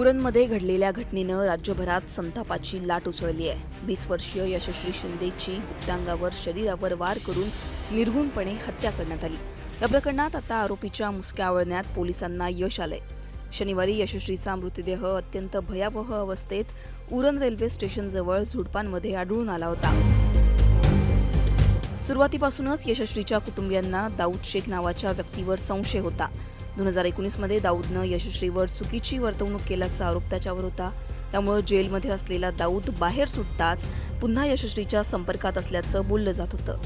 उरणमध्ये घडलेल्या घटनेनं राज्यभरात संतापाची लाट उसळली आहे. वीस वर्षीय यशस्वी शिंदेची गुप्तांगावर शरीरावर वार करून निर्घुणपणे हत्या करण्यात आली. या प्रकरणात आता आरोपीच्या मुसक्या आवळण्यात पोलिसांना यश आलंय. शनिवारी यशस्वीचा मृतदेह अत्यंत भयावह अवस्थेत उरण रेल्वे स्टेशनजवळ झुडपांमध्ये आढळून आला होता. सुरुवातीपासूनच यशस्वीच्या कुटुंबियांना दाऊद शेख नावाच्या व्यक्तीवर संशय होता. दोन हजार एकोणीसमध्ये दाऊदनं यशश्रीवर चुकीची वर्तवणूक केल्याचा आरोप त्याच्यावर होता. त्यामुळं जेलमध्ये असलेला दाऊद बाहेर सुटताच पुन्हा यशस्वीच्या संपर्कात असल्याचं बोललं जात होतं.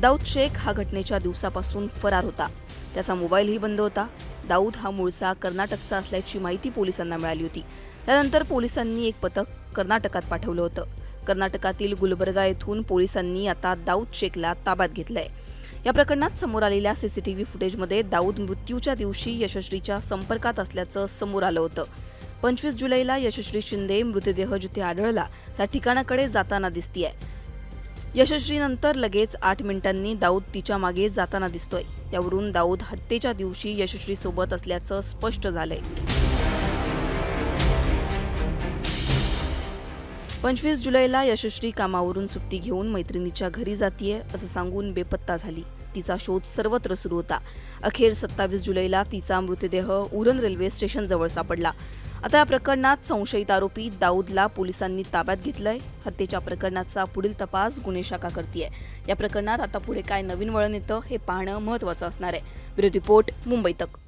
दाऊद शेख हा घटनेच्या दिवसापासून फरार होता. त्याचा मोबाईलही बंद होता. दाऊद हा मूळचा कर्नाटकचा असल्याची माहिती पोलिसांना मिळाली होती. त्यानंतर पोलिसांनी एक पथक कर्नाटकात पाठवलं होतं. कर्नाटकातील गुलबर्गा येथून पोलिसांनी आता दाऊद शेखला ताब्यात घेतलंय. या प्रकरणात समोर आलेल्या सीसीटीव्ही फुटेजमध्ये दाऊद मृत्यूच्या दिवशी यशस्वीच्या संपर्कात असल्याचं समोर आलं होतं. पंचवीस जुलैला यशस्वी शिंदे मृतदेह जिथे आढळला त्या ठिकाणाकडे जाताना दिसतीय. यशस्वीनंतर लगेच आठ मिनिटांनी दाऊद तिच्यामागे जाताना दिसतोय. यावरून दाऊद हत्येच्या दिवशी यशस्वी सोबत असल्याचं स्पष्ट झालंय. पंचवीस जुलैला यशस्वी कामावरून सुट्टी घेऊन मैत्रिणीच्या घरी जातीये असं सांगून बेपत्ता झाली. तिचा शोध सर्वत्र सुरू होता. अखेर सत्तावीस जुलैला तिचा मृतदेह उरण रेल्वे स्टेशनजवळ सापडला. आता या प्रकरणात संशयित आरोपी दाऊदला पोलिसांनी ताब्यात घेतलंय. हत्येच्या प्रकरणाचा पुढील तपास गुन्हे शाखा करतीये. या प्रकरणात आता पुढे काय नवीन वळण येतं हे पाहणं महत्वाचं असणार आहे. ब्युरो रिपोर्ट मुंबई तक.